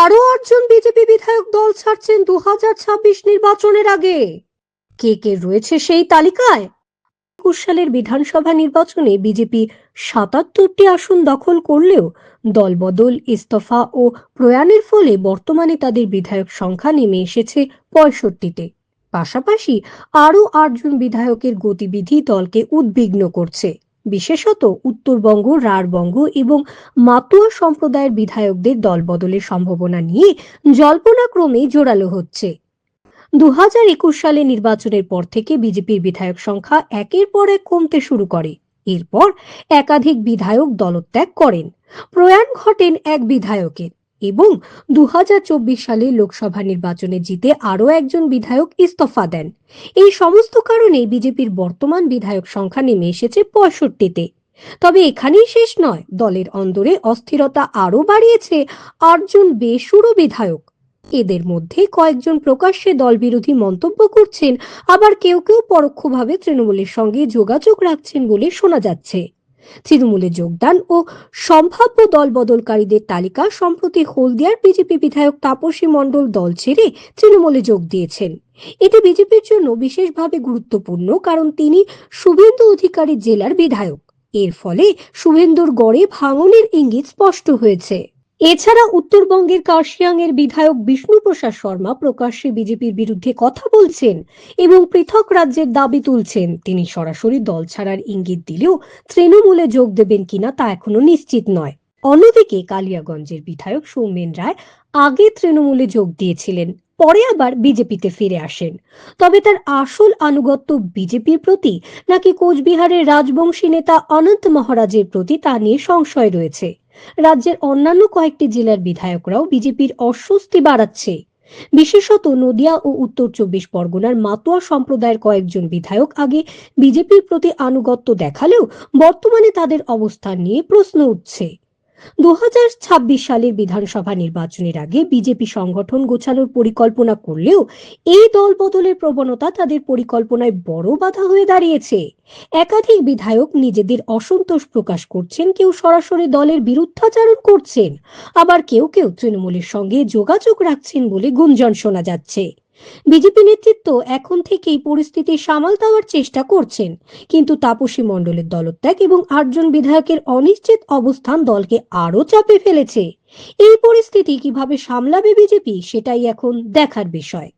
আরও আটজন বিজেপি বিধায়ক দল ছাড়ছেন দুহাজার ছাব্বিশ নির্বাচনের আগে। কে কে রয়েছে সেই তালিকায়? একুশ সালের বিধানসভা নির্বাচনে বিজেপি সাতাত্তরটি আসন দখল করলেও দলবদল, ইস্তফা ও প্রয়াণের ফলে বর্তমানে তাদের বিধায়ক সংখ্যা নেমে এসেছে পঁয়ষট্টিতে। পাশাপাশি আরও আটজন বিধায়কের গতিবিধি দলকে উদ্বিগ্ন করছে। বিশেষত উত্তরবঙ্গ রাঢ়বঙ্গ এবং মাতুয়া সম্প্রদায়ের বিধায়কদের দলবদলের সম্ভাবনা নিয়ে জল্পনা ক্রমে জোরালো হচ্ছে। দু হাজার একুশ সালে নির্বাচনের পর থেকে বিজেপির বিধায়ক সংখ্যা একের পর এক কমতে শুরু করে। এরপর একাধিক বিধায়ক দলত্যাগ করেন। প্রয়াণ ঘটেন এক বিধায়কের। এবং দু হাজার চব্বিশ সালে লোকসভা নির্বাচনে জিতে আরও একজন বিধায়ক ইস্তফা দেন। এই সমস্ত কারণে বিজেপির বর্তমান বিধায়ক সংখ্যা নেমে এসেছে পঁয়ষট্টিতে। তবে এখানেই শেষ নয়, দলের অন্দরে অস্থিরতা আরও বাড়িয়েছে আটজন বেসুরো বিধায়ক। এদের মধ্যে কয়েকজন প্রকাশ্যে দলবিরোধী মন্তব্য করছেন, আবার কেউ কেউ পরোক্ষভাবে তৃণমূলের সঙ্গে যোগাযোগ রাখছেন বলে শোনা যাচ্ছে। তৃণমূলে যোগদান ও সম্ভাব্য দল বদলকারীদের তালিকা সম্প্রতি হলদিয়ার বিজেপি বিধায়ক তাপসী মণ্ডল দল ছেড়ে তৃণমূলে যোগ দিয়েছেন। এটি বিজেপির জন্য বিশেষভাবে গুরুত্বপূর্ণ কারণ তিনি শুভেন্দু অধিকারী জেলার বিধায়ক। এর ফলে শুভেন্দুর গড়ে ভাঙনের ইঙ্গিত স্পষ্ট হয়েছে। এছাড়া উত্তরবঙ্গের কার্শিয়াং এর বিধায়ক বিষ্ণুপ্রসাদ শর্মা প্রকাশ্যে বিজেপির বিরুদ্ধে কথা বলছেন এবং পৃথক রাজ্যের দাবি তুলছেন। তিনি সরাসরি দল ছাড়ার ইঙ্গিত দিলেও তৃণমূলে যোগ দেবেন কিনা তা এখনও নিশ্চিত নয়। অন্যদিকে কালিয়াগঞ্জের বিধায়ক সৌমেন রায় আগে তৃণমূলে যোগ দিয়েছিলেন, পরে আবার বিজেপিতে ফিরে আসেন। তবে তার আসল আনুগত্য বিজেপির প্রতি নাকি কোচবিহারের রাজবংশী নেতা অনন্ত মহারাজের প্রতি তা নিয়ে সংশয় রয়েছে। রাজ্যের অন্যান্য কয়েকটি জেলার বিধায়করাও বিজেপির অস্বস্তি বাড়াচ্ছে। বিশেষত নদিয়া ও উত্তর চব্বিশ পরগনার মাতোয়া সম্প্রদায়ের কয়েকজন বিধায়ক আগে বিজেপির প্রতি আনুগত্য দেখালেও বর্তমানে তাদের অবস্থান নিয়ে প্রশ্ন উঠছে। দু সালের বিধানসভা নির্বাচনের আগে বিজেপি সংগঠন গোছানোর পরিকল্পনা করলেও এই দল বদলের প্রবণতা তাদের পরিকল্পনায় বড় বাধা হয়ে দাঁড়িয়েছে। একাধিক বিধায়ক নিজেদের অসন্তোষ প্রকাশ করছেন, কেউ সরাসরি দলের বিরুদ্ধাচারণ করছেন, আবার কেউ কেউ তৃণমূলের সঙ্গে যোগাযোগ রাখছেন বলে গুঞ্জন শোনা যাচ্ছে। বিজেপি নেতৃত্ব এখন থেকেই পরিস্থিতি সামাল দেওয়ার চেষ্টা করছেন। কিন্তু তাপসী মণ্ডলের দলত্যাগ এবং আটজন বিধায়কের অনিশ্চিত অবস্থান দলকে আরও চাপে ফেলেছে। এই পরিস্থিতি কীভাবে সামলাবে বিজেপি, সেটাই এখন দেখার বিষয়।